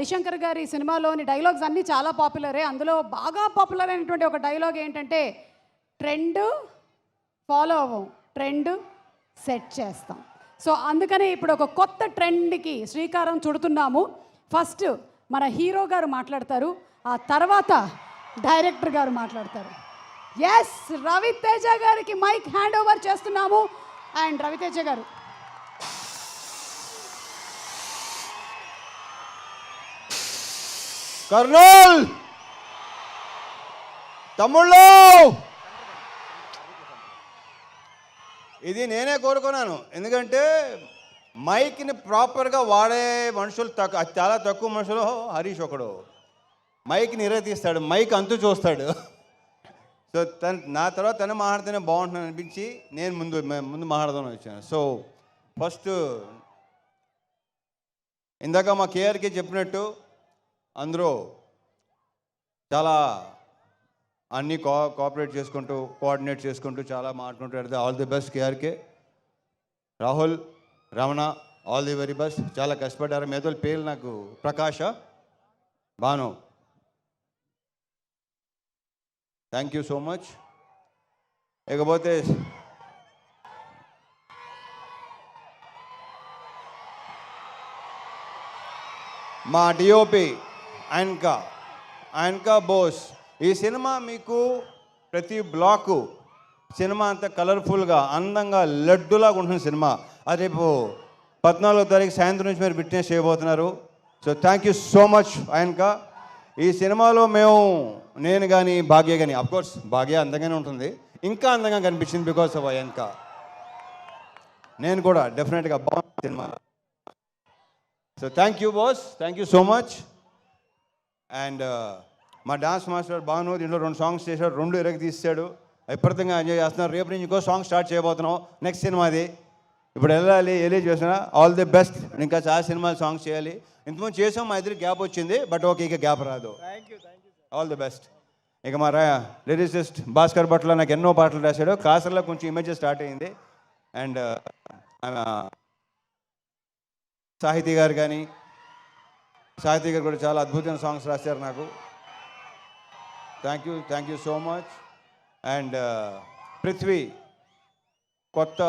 హరిశంకర్ గారి సినిమాలోని డైలాగ్స్ అన్నీ చాలా పాపులరే. అందులో బాగా పాపులర్ అయినటువంటి ఒక డైలాగ్ ఏంటంటే ట్రెండ్ ఫాలో అవ్వం ట్రెండ్ సెట్ చేస్తాం. సో అందుకనే ఇప్పుడు ఒక కొత్త ట్రెండ్కి శ్రీకారం చుడుతున్నాము. ఫస్ట్ మన హీరో గారు మాట్లాడతారు ఆ తర్వాత డైరెక్టర్ గారు మాట్లాడతారు. ఎస్ రవితేజ గారికి మైక్ హ్యాండ్ ఓవర్ చేస్తున్నాము. అండ్ రవితేజ గారు కర్నూల్! తమ్ముళ్ళు! ఇది నేనే కోరుకున్నాను. ఎందుకంటే మైక్ని ప్రాపర్గా వాడే మనుషులు తక్కువ చాలా తక్కువ మనుషులు హరీష్ ఒకడు. మైక్ నిరతీస్తాడు మైక్ అంతు చూస్తాడు. సో తన నా తర్వాత తను మాట్లాడితేనే బాగుంటుంది అనిపించి నేను ముందు ముందు మాట్లాడదామని వచ్చాను. సో ఫస్ట్ ఇందాక మా కేఆర్కి చెప్పినట్టు అందరూ చాలా అన్నీ కో కోఆపరేట్ చేసుకుంటూ కోఆర్డినేట్ చేసుకుంటూ చాలా మాట్లాడుతుంటారు. All the best KRK Rahul Ramana all the very best చాలా కష్టపడ్డారు. మేతల పేర్లు నాకు Prakasha. Bhanu. Thank you so much ఇకపోతే మా డిఓపి ఆయనకా ఆయనకా బోస్ ఈ సినిమా మీకు ప్రతి బ్లాకు సినిమా అంత కలర్ఫుల్గా అందంగా లడ్డులాగా ఉంటుంది సినిమా. అది రేపు పద్నాలుగో తారీఖు సాయంత్రం నుంచి మీరు బిట్నెస్ చేయబోతున్నారు. So thank you so much ఆయనకా ఈ సినిమాలో మేము నేను కానీ భాగ్య కానీ కోర్స్ భాగ్య అందంగానే ఉంటుంది. ఇంకా అందంగా కనిపించింది బికాస్ ఆఫ్ ఆయనక నేను కూడా డెఫినెట్గా బాగుంది cinema. So thank you boss thank you so much and uh, మా డాన్స్ మాస్టర్ బాను దీంట్లో రెండు సాంగ్స్ చేశాడు రెండు ఎరగ తీసాడు విపరీతంగా ఎంజాయ్ చేస్తున్నారు రేపు నుంచి ఇంకో సాంగ్ స్టార్ట్ చేయబోతున్నాం. నెక్స్ట్ సినిమాది ఇప్పుడు వెళ్ళాలి వెళ్ళి చేసిన ఆల్ ది బెస్ట్ ఇంకా చాలా సినిమాలు సాంగ్స్ చేయాలి. ఇంతకుముందు చేసాం మా ఇద్దరికి గ్యాప్ వచ్చింది బట్ ఓకే ఇక గ్యాప్ రాదు. ఆల్ ది బెస్ట్ ఇక మా రా లిరిసిస్ట్ భాస్కర్ భట్లో నాకు ఎన్నో పాటలు రాశాడు. కాసర్లో కొంచెం ఇమేజ్ స్టార్ట్ అయింది. అండ్ సాహితీ గారు కానీ సాహితీ గారు కూడా చాలా అద్భుతమైన సాంగ్స్ రాశారు నాకు thank you thank you so much and Prithvi కొత్త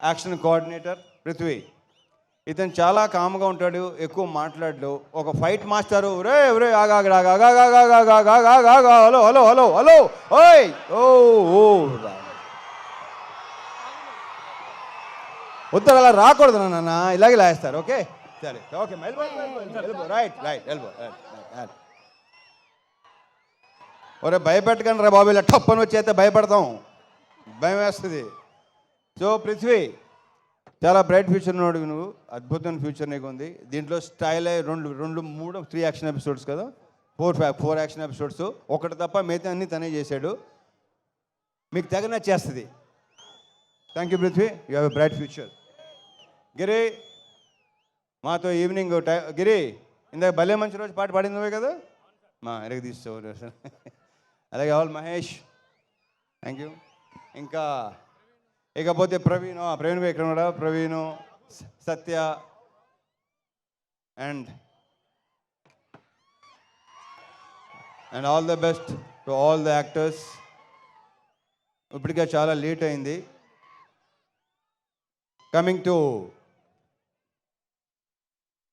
యాక్షన్ కోఆర్డినేటర్ పృథ్వీ ఇతను చాలా కామ్గా ఉంటాడు ఎక్కువ మాట్లాడు ఒక ఫైట్ మాస్టరు రే రే హలో హలో హలో హలో ఓయ్ ఓ ఉత్తరాలు అలా రాకూడదు నాన్న ఇలాగే లాగేస్తారు ఓకే సరే. ఓకే రైట్ రైట్ ఎల్బో ఒరే భయపెట్టకండి రా బాబు ఇలా టప్పని వచ్చేస్తే భయపడతాం. భయం వేస్తుంది. సో పృథ్వీ చాలా బ్రైట్ ఫ్యూచర్ ఉన్నాడు నువ్వు. అద్భుతమైన ఫ్యూచర్ నీకు ఉంది దీంట్లో స్టైల్ అయ్యి రెండు రెండు మూడు త్రీ యాక్షన్ ఎపిసోడ్స్ కదా. ఫోర్ ఫోర్ యాక్షన్ ఎపిసోడ్స్ ఒకటి తప్ప మిగతా అన్ని తనే చేశాడు. మీకు తెగ నచ్చేస్తుంది thank you Prithvi. You have a bright future Giri మాతో ఈవినింగ్ టై గిరి ఇందాక భలే మంచి రోజు పాట పాడింది నువ్వే కదా? మా ఎరగ తీసుకో అలాగే ఆల్ మహేష్. థ్యాంక్ యూ ఇంకా ఇకపోతే ప్రవీణ్ ఆ, ప్రవీణ్ ఎక్కడ ఉన్నాడా? Praveen Satya and and all the best to all the actors ఇప్పటికే చాలా లేట్ అయింది. Coming to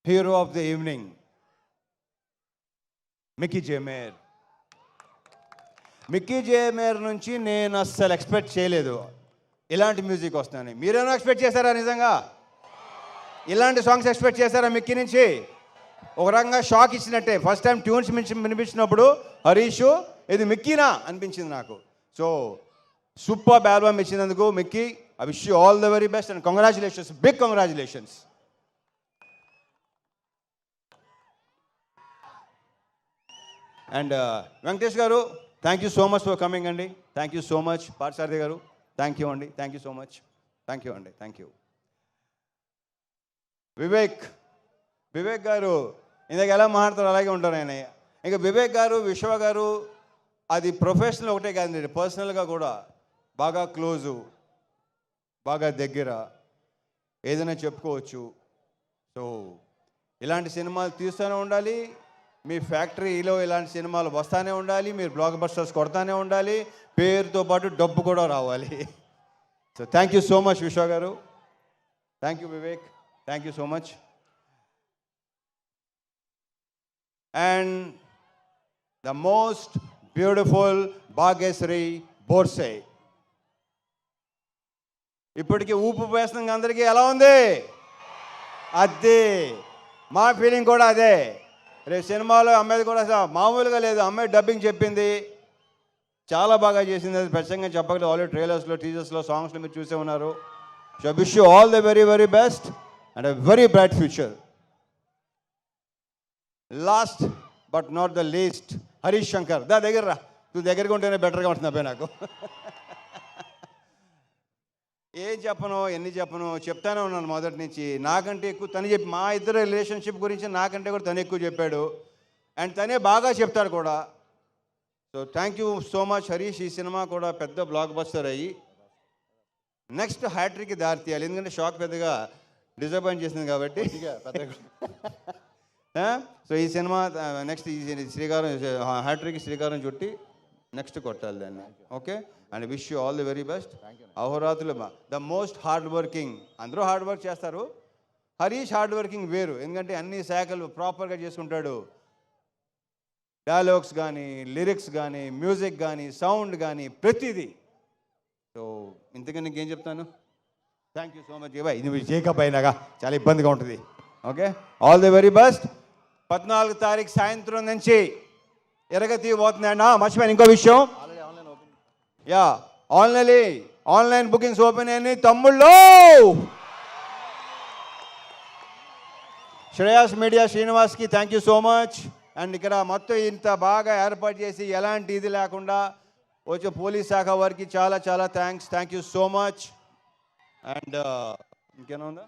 hero of the evening Mickey J Meyer Mickey J Meyer నుంచి నేను అస్సలు ఎక్స్పెక్ట్ చేయలేదు. ఇలాంటి మ్యూజిక్ వస్తుందని. మీరేమో ఎక్స్పెక్ట్ చేశారా నిజంగా? ఇలాంటి సాంగ్స్ ఎక్స్పెక్ట్ చేశారా మిక్కీ నుంచి? ఒక రకంగా షాక్ ఇచ్చినట్టే. ఫస్ట్ టైం ట్యూన్స్ మించి వినిపించినప్పుడు హరీష్ ఇది మిక్కీనా అనిపించింది నాకు. సో సూపర్ ఆల్బమ్ ఇచ్చినందుకు Mickey I wish you all the very best and congratulations big congratulations and uh, Venkatesh garu thank you so much for coming అండి. Thank you so much Parthasarathi garu thank you అండి. Thank you so much thank you అండి. Thank you Vivek Vivek గారు ఇందాక ఎలా మాట్లాడతారు అలాగే ఉంటారు ఆయన. ఇంకా వివేక్ గారు విశ్వ గారు అది ప్రొఫెషనల్ ఒకటే కాదండి. పర్సనల్గా కూడా బాగా క్లోజు బాగా దగ్గర ఏదైనా చెప్పుకోవచ్చు. సో ఇలాంటి సినిమాలు తీస్తూనే ఉండాలి. మీ ఫ్యాక్టరీలో ఇలాంటి సినిమాలు వస్తూనే ఉండాలి మీరు బ్లాక్ బస్టర్స్ కొడతానే ఉండాలి పేరుతో పాటు డబ్బు కూడా రావాలి. So thank you so much Vishwa garu. Thank you Vivek thank you so much and the most beautiful Bhagyashri Borse ఇప్పటికి ఊపు వేస్తున్న అందరికీ ఎలా ఉంది? అదే మా ఫీలింగ్ కూడా అదే. రేపు సినిమాలో అమ్మాయి కూడా అసలు మామూలుగా లేదు. అమ్మాయి డబ్బింగ్ చెప్పింది. చాలా బాగా చేసింది. అది ప్రత్యేకంగా చెప్పగలేదు ఆల్రెడీ ట్రైలర్స్లో టీజర్స్లో సాంగ్స్లో మీరు చూసే ఉన్నారు. So wish you all the very very best and a very bright future last but not the least Harish Shankar దా దగ్గర రా. నువ్వు దగ్గరగా ఉంటేనే బెటర్గా ఉంటుంది అబ్బాయి నాకు. ఏం చెప్పను ఎన్ని చెప్పను చెప్తానే ఉన్నాను మొదటి నుంచి. నాకంటే ఎక్కువ తను చెప్పి మా ఇద్దరు రిలేషన్షిప్ గురించి నాకంటే కూడా తను ఎక్కువ చెప్పాడు. అండ్ తనే బాగా చెప్తాడు కూడా. So thank you so much Harish. ఈ సినిమా కూడా పెద్ద బ్లాక్ బస్టర్ అయ్యి. నెక్స్ట్ హ్యాట్రిక్కి దారి తీయాలి ఎందుకంటే షాక్ పెద్దగా డిసప్పాయింట్ చేసింది కాబట్టి. సో ఈ సినిమా నెక్స్ట్ ఈ శ్రీకారం హ్యాట్రిక్ శ్రీకారం చుట్టి నెక్స్ట్ కొట్టాలి దాన్ని okay and wish you all the very best అహోరాత్రులు the most hard working అందరూ హార్డ్ వర్క్ చేస్తారు. హరీష్ హార్డ్ వర్కింగ్ వేరు. ఎందుకంటే అన్ని శాఖలు ప్రాపర్గా చేసుకుంటాడు. డైలాగ్స్ కానీ లిరిక్స్ కానీ మ్యూజిక్ కానీ సౌండ్ కానీ ప్రతిదీ. సో ఇంతకన్నా ఇంకేం చెప్తాను? Thank you so much bye నువ్వు చేకప్ అయినాగా. చాలా ఇబ్బందిగా ఉంటుంది. Okay all the very best పద్నాలుగు తారీఖు సాయంత్రం నుంచి ఎరగతి పోతుందండి మర్చిపోయాను. ఇంకో విషయం. Yeah online online bookings open అయినాయి. తమ్ముళ్ళు! Shreyas media శ్రీనివాస్కి thank you so much and ఇక్కడ మొత్తం ఇంత బాగా ఏర్పాటు చేసి ఎలాంటి ఇది లేకుండా వచ్చే పోలీస్ శాఖ వారికి చాలా చాలా thanks thank you so much and ఇంకేనా ఉందా?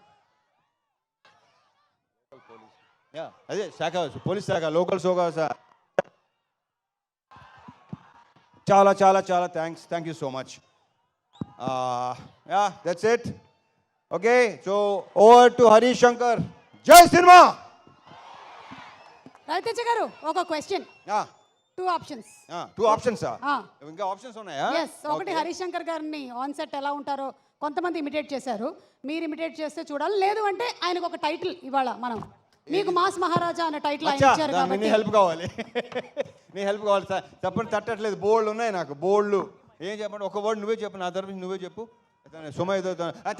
యా అదే శాఖ పోలీస్ శాఖ లోకల్ శాఖ సా- చాలా చాలా చాలా thanks thank you so much yeah that's it okay so over to Harish Shankar జై సినిమా రవితేజ గారు ఒక question two options two options. ఇంకా ఆప్షన్స్ ఉన్నాయా? ఎస్ ఒకటి హరిశంకర్ గారిని ఆన్ సెట్ ఎలా ఉంటారో కొంతమంది ఇమిటేట్ చేశారు. మీరు ఇమిటేట్ చేస్తే చూడాలి లేదు అంటే ఆయనకు ఒక టైటిల్ ఇవాళ మనం మీకు మాస్ మహారాజా అనే టైటిల్ ఆయన ఇచ్చారు నీ కాబట్టి. హెల్ప్ కావాలి. నీ హెల్ప్ కావాలి సార్. చెప్పండి తట్టట్లేదు. బోల్డ్ ఉన్నాయి నాకు బోల్డ్. ఏం చెప్పండి? ఒక వర్డ్ నువ్వే చెప్పు నా తరఫు నుంచి నువ్వే చెప్పు. సుమ ఏదో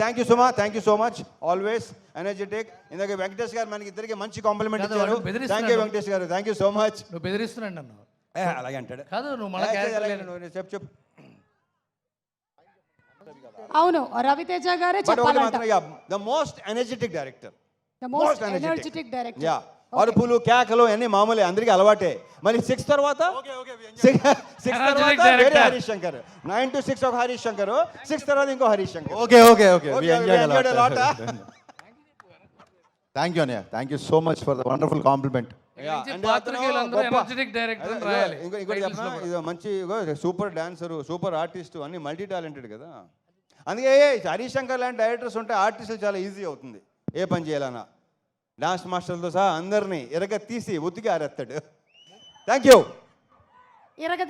thank you Suma thank you so much always energetic ఇందాక వెంకటేష్ గారు మనకి ఇద్దరికి మంచి కాంప్లిమెంట్ కాదు, ఇచ్చారు. వాడు బెదిరిస్తున్నాడు. థ్యాంక్ యూ వెంకటేష్ గారు. థ్యాంక్ యూ సో మచ్ నువ్వు బెదిరిస్తున్నాడు నన్ను. అలాగే అంటాడు. కాదు నువ్వు అలాగే. నువ్వు చెప్పు చెప్పు. అవును రవితేజ గారే బట్ ఒకటి చెప్పాలంట. మాత్రం the most energetic director the most energetic director yeah అరుపులు కేకలు అన్ని మామూలే అందరికీ అలవాటే. మరి సిక్స్ తర్వాత? సిక్స్ తర్వాత వేరే. Harish Shankar nine to six ఒక హరీష్ శంకర్ సిక్స్ తర్వాత ఇంకో Harish Shankar okay okay okay? Thank you అన్నయ్య thank you so much for the wonderful compliment. ఇది మంచి సూపర్ డాన్సర్ సూపర్ ఆర్టిస్ట్ అన్ని మల్టీ టాలెంటెడ్ కదా. అందుకే హరీష్ శంకర్ లాంటి డైరెక్టర్స్ ఉంటే ఆర్టిస్టులు చాలా ఈజీ అవుతుంది. ఏ పని చేయాలన్నా? డాన్స్ మాస్టర్లతో సహా అందరినీ ఎరగ తీసి ఉతికి ఆరేస్తాడు థ్యాంక్ యూ ఎరగ